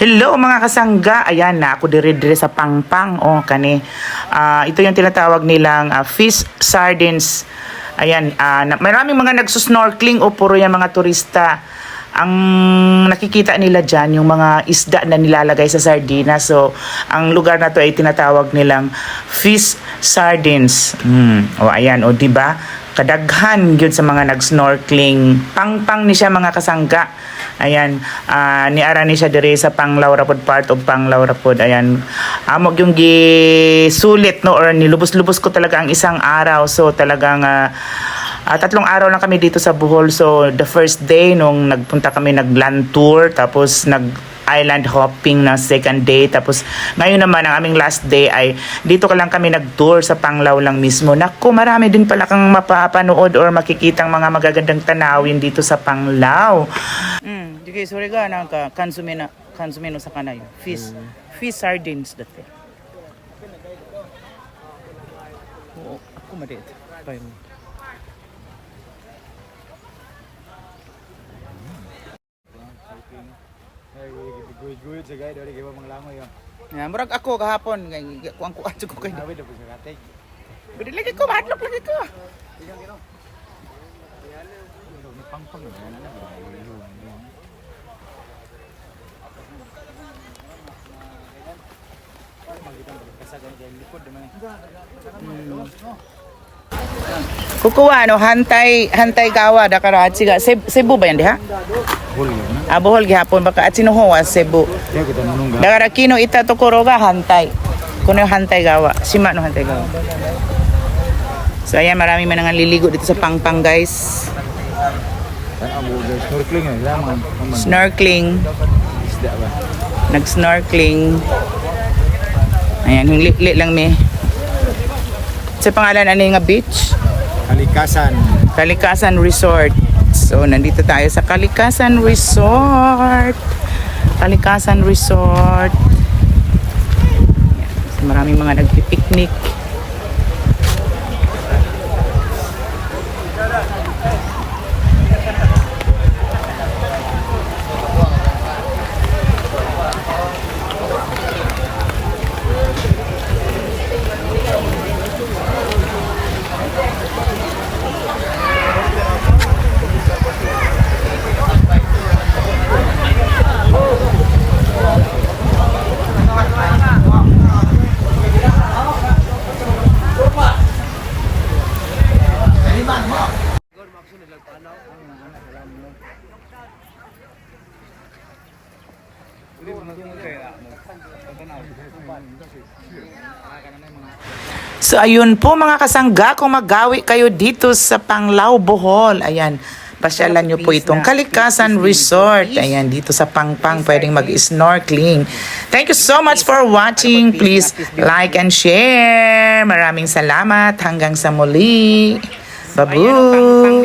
Hello mga kasangga. Ayan na ako dire dire sa Pangpang. Oh, kani. Ah, ito yung tinatawag nilang ah, fish sardines. Ayan, na, maraming mga nagsusnorkeling o puro yung mga turista. Ang nakikita nila dyan, yung mga isda na nilalagay sa sardina. So, ang lugar na to ay tinatawag nilang fish sardines. Mm. O, ayan, o, di ba? Kadaghan yun sa mga nag-snorkeling. Pang-pang ni siya mga kasangga. Ayan, ah, niara ni siya dire sa Panglaw Rapod part of Panglaw Rapod. Ayan, amog yung gisulit no or nilubos-lubos ko talaga ang isang araw. So talagang ah, ah, tatlong araw lang kami dito sa Bohol. So the first day nung nagpunta kami nag-land tour tapos nag island hopping na second day. Tapos ngayon naman ang aming last day ay dito ka lang kami nag-tour sa Panglao lang mismo. Naku, marami din pala kang mapapanood or makikitang mga magagandang tanawin dito sa Panglao. Mm, di sorry ka nang ka kansumena kansumeno sa kanayo. Fish fish sardines dati. Oo, ako madit. Tayo mo. Guyod sa gaya, dali kayo mga langoy yun. Yeah, murag ako kahapon kay kuang kuan ko kay. Nawid na po sa katay. Bidi lagi ko mahadlok lagi ko. Pangpang na yan. Kukuha no hantay hantay gawa da kara at siga Ceb- Cebu ba yan diha? Na. Ah, Bohol gihapon baka at sinuhuwa Cebu. Kaya kita nunong Da kara kino ita to kuroga hantay. Kuno yung hantay gawa. Sima no hantay gawa. So ayan marami man nga liligo dito sa Pangpang guys. Ang guys, snorkeling. Lamang. Snorkeling, nag-snorkeling. Ayan, hingli lang mi. Sa pangalan ano yung beach? Kalikasan. Kalikasan Resort. So, nandito tayo sa Kalikasan Resort. Kalikasan Resort. Maraming mga nagpipiknik. So ayun po mga kasangga, kung magawi kayo dito sa Panglao, Bohol, ayan, pasyalan nyo po itong Kalikasan Resort. Ayan, dito sa Pangpang, pwedeng mag-snorkeling. Thank you so much for watching. Please like and share. Maraming salamat. Hanggang sa muli. Babu!